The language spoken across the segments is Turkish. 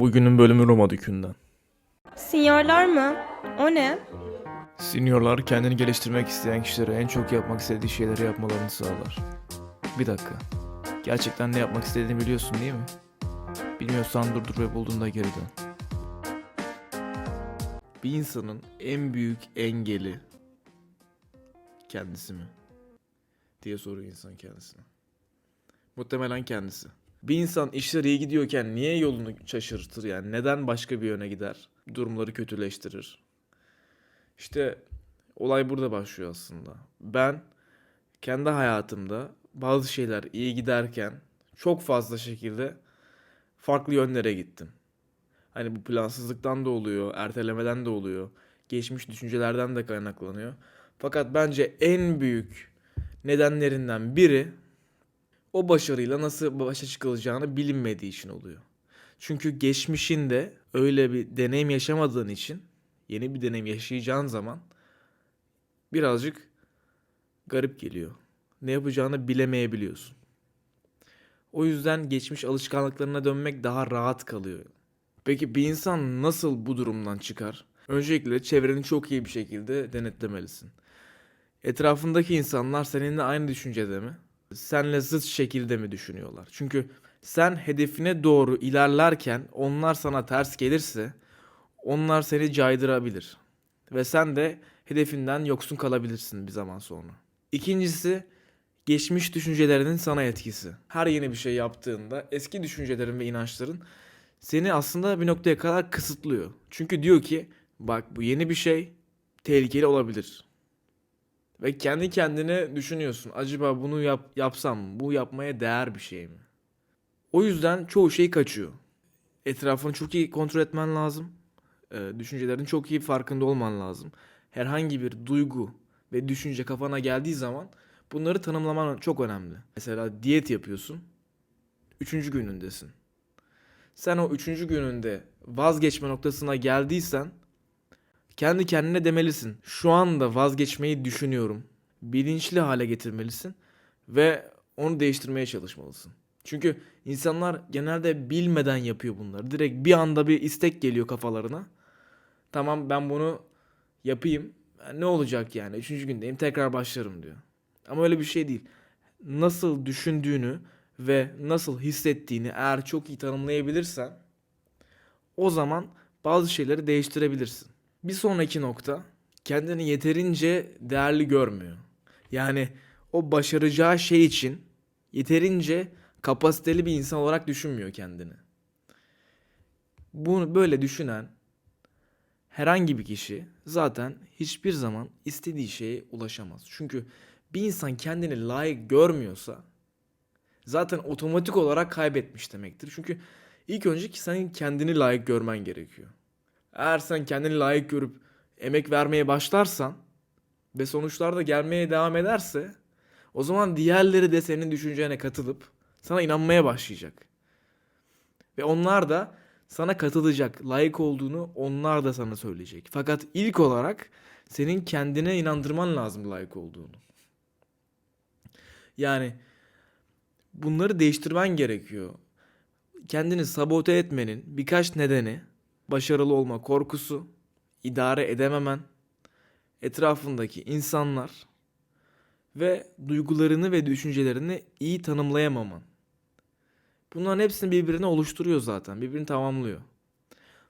Bugünün bölümü Roma Dükü'nden. Sinyorlar mı? O ne? Seniorlar kendini geliştirmek isteyen kişilere en çok yapmak istediği şeyleri yapmalarını sağlar. Bir dakika. Gerçekten ne yapmak istediğini biliyorsun değil mi? Bilmiyorsan durdur ve bulduğunda geri dön. Bir insanın en büyük engeli kendisi mi? diye soruyor insan kendisine. Muhtemelen kendisi. Bir insan işler iyi gidiyorken niye yolunu şaşırtır yani? Neden başka bir yöne gider? Durumları kötüleştirir. İşte olay burada başlıyor aslında. Ben kendi hayatımda bazı şeyler iyi giderken çok fazla şekilde farklı yönlere gittim. Hani bu plansızlıktan da oluyor, ertelemeden de oluyor, geçmiş düşüncelerden de kaynaklanıyor. Fakat bence en büyük nedenlerinden biri o başarıyla nasıl başa çıkılacağını bilinmediği için oluyor. Çünkü geçmişinde öyle bir deneyim yaşamadığın için yeni bir deneyim yaşayacağın zaman birazcık garip geliyor. Ne yapacağını bilemeyebiliyorsun. O yüzden geçmiş alışkanlıklarına dönmek daha rahat kalıyor. Peki bir insan nasıl bu durumdan çıkar? Öncelikle çevreni çok iyi bir şekilde denetlemelisin. Etrafındaki insanlar seninle aynı düşüncede mi? Senle zıt şekilde mi düşünüyorlar? Çünkü sen hedefine doğru ilerlerken onlar sana ters gelirse onlar seni caydırabilir. Ve sen de hedefinden yoksun kalabilirsin bir zaman sonra. İkincisi geçmiş düşüncelerinin sana etkisi. Her yeni bir şey yaptığında eski düşüncelerin ve inançların seni aslında bir noktaya kadar kısıtlıyor. Çünkü diyor ki bak bu yeni bir şey tehlikeli olabilir. Ve kendi kendine düşünüyorsun. Acaba bunu yap, yapsam? Bu yapmaya değer bir şey mi? O yüzden çoğu şey kaçıyor. Etrafını çok iyi kontrol etmen lazım. Ee, düşüncelerin çok iyi farkında olman lazım. Herhangi bir duygu ve düşünce kafana geldiği zaman bunları tanımlaman çok önemli. Mesela diyet yapıyorsun. Üçüncü günündesin. Sen o üçüncü gününde vazgeçme noktasına geldiysen kendi kendine demelisin. Şu anda vazgeçmeyi düşünüyorum. Bilinçli hale getirmelisin ve onu değiştirmeye çalışmalısın. Çünkü insanlar genelde bilmeden yapıyor bunları. Direkt bir anda bir istek geliyor kafalarına. Tamam ben bunu yapayım. Ne olacak yani? Üçüncü gündeyim tekrar başlarım diyor. Ama öyle bir şey değil. Nasıl düşündüğünü ve nasıl hissettiğini eğer çok iyi tanımlayabilirsen o zaman bazı şeyleri değiştirebilirsin. Bir sonraki nokta kendini yeterince değerli görmüyor. Yani o başaracağı şey için yeterince kapasiteli bir insan olarak düşünmüyor kendini. Bunu böyle düşünen herhangi bir kişi zaten hiçbir zaman istediği şeye ulaşamaz. Çünkü bir insan kendini layık görmüyorsa zaten otomatik olarak kaybetmiş demektir. Çünkü ilk önce ki senin kendini layık görmen gerekiyor. Eğer sen kendini layık görüp emek vermeye başlarsan ve sonuçlar da gelmeye devam ederse o zaman diğerleri de senin düşüncene katılıp sana inanmaya başlayacak. Ve onlar da sana katılacak. Layık olduğunu onlar da sana söyleyecek. Fakat ilk olarak senin kendine inandırman lazım layık olduğunu. Yani bunları değiştirmen gerekiyor. Kendini sabote etmenin birkaç nedeni başarılı olma korkusu, idare edememen, etrafındaki insanlar ve duygularını ve düşüncelerini iyi tanımlayamaman. Bunların hepsini birbirine oluşturuyor zaten. Birbirini tamamlıyor.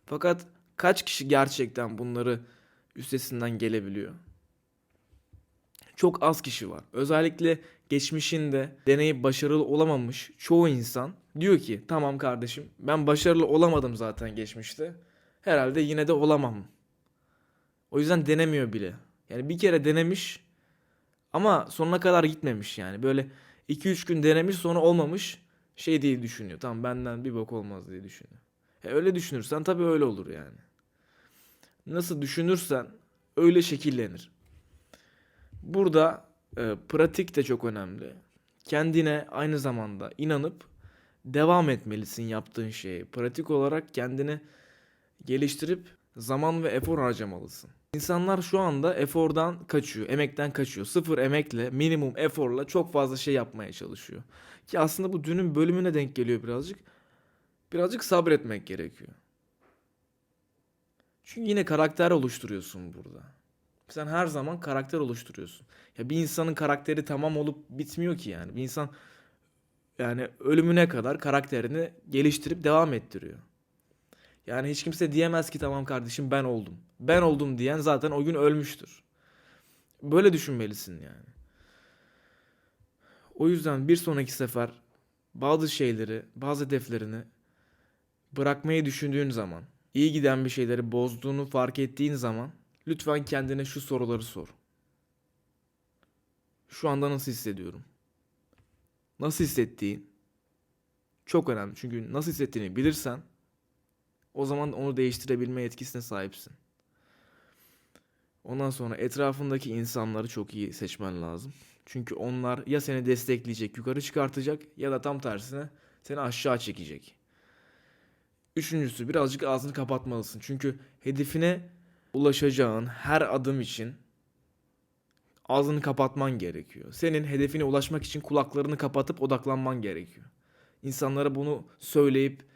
Fakat kaç kişi gerçekten bunları üstesinden gelebiliyor? Çok az kişi var. Özellikle geçmişinde deneyip başarılı olamamış çoğu insan diyor ki tamam kardeşim ben başarılı olamadım zaten geçmişte. Herhalde yine de olamam. O yüzden denemiyor bile. Yani bir kere denemiş ama sonuna kadar gitmemiş yani. Böyle 2-3 gün denemiş sonra olmamış şey diye düşünüyor. Tamam benden bir bok olmaz diye düşünüyor. E öyle düşünürsen tabii öyle olur yani. Nasıl düşünürsen öyle şekillenir. Burada e, pratik de çok önemli. Kendine aynı zamanda inanıp devam etmelisin yaptığın şeye. Pratik olarak kendini geliştirip zaman ve efor harcamalısın. İnsanlar şu anda efordan kaçıyor, emekten kaçıyor. Sıfır emekle, minimum eforla çok fazla şey yapmaya çalışıyor. Ki aslında bu dünün bölümüne denk geliyor birazcık. Birazcık sabretmek gerekiyor. Çünkü yine karakter oluşturuyorsun burada. Sen her zaman karakter oluşturuyorsun. Ya bir insanın karakteri tamam olup bitmiyor ki yani. Bir insan yani ölümüne kadar karakterini geliştirip devam ettiriyor. Yani hiç kimse diyemez ki tamam kardeşim ben oldum. Ben oldum diyen zaten o gün ölmüştür. Böyle düşünmelisin yani. O yüzden bir sonraki sefer bazı şeyleri, bazı hedeflerini bırakmayı düşündüğün zaman, iyi giden bir şeyleri bozduğunu fark ettiğin zaman lütfen kendine şu soruları sor. Şu anda nasıl hissediyorum? Nasıl hissettiğin çok önemli. Çünkü nasıl hissettiğini bilirsen o zaman onu değiştirebilme yetkisine sahipsin. Ondan sonra etrafındaki insanları çok iyi seçmen lazım. Çünkü onlar ya seni destekleyecek, yukarı çıkartacak ya da tam tersine seni aşağı çekecek. Üçüncüsü birazcık ağzını kapatmalısın. Çünkü hedefine ulaşacağın her adım için ağzını kapatman gerekiyor. Senin hedefine ulaşmak için kulaklarını kapatıp odaklanman gerekiyor. İnsanlara bunu söyleyip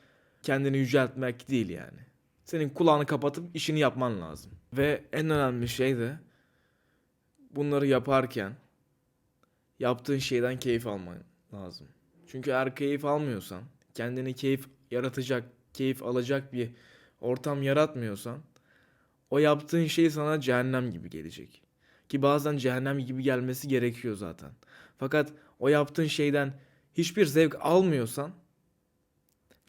kendini yüceltmek değil yani. Senin kulağını kapatıp işini yapman lazım. Ve en önemli şey de bunları yaparken yaptığın şeyden keyif alman lazım. Çünkü eğer keyif almıyorsan, kendini keyif yaratacak, keyif alacak bir ortam yaratmıyorsan o yaptığın şey sana cehennem gibi gelecek. Ki bazen cehennem gibi gelmesi gerekiyor zaten. Fakat o yaptığın şeyden hiçbir zevk almıyorsan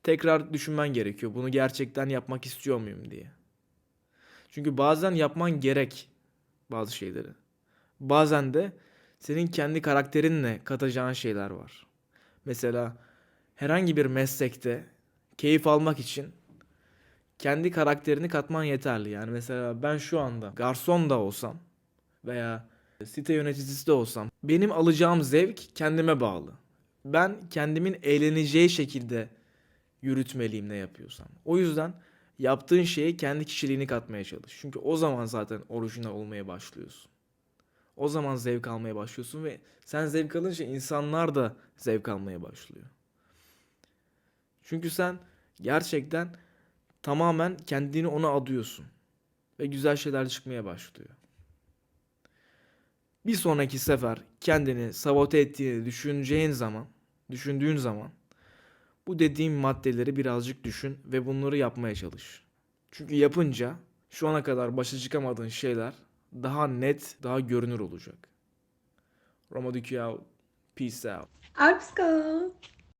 tekrar düşünmen gerekiyor. Bunu gerçekten yapmak istiyor muyum diye. Çünkü bazen yapman gerek bazı şeyleri. Bazen de senin kendi karakterinle katacağın şeyler var. Mesela herhangi bir meslekte keyif almak için kendi karakterini katman yeterli. Yani mesela ben şu anda garson da olsam veya site yöneticisi de olsam benim alacağım zevk kendime bağlı. Ben kendimin eğleneceği şekilde yürütmeliyim ne yapıyorsam. O yüzden yaptığın şeye kendi kişiliğini katmaya çalış. Çünkü o zaman zaten orijinal olmaya başlıyorsun. O zaman zevk almaya başlıyorsun ve sen zevk alınca insanlar da zevk almaya başlıyor. Çünkü sen gerçekten tamamen kendini ona adıyorsun ve güzel şeyler çıkmaya başlıyor. Bir sonraki sefer kendini sabote ettiğini düşüneceğin zaman, düşündüğün zaman bu dediğim maddeleri birazcık düşün ve bunları yapmaya çalış. Çünkü yapınca şu ana kadar başa çıkamadığın şeyler daha net, daha görünür olacak. Roma Dukiao, peace out. Alpsko.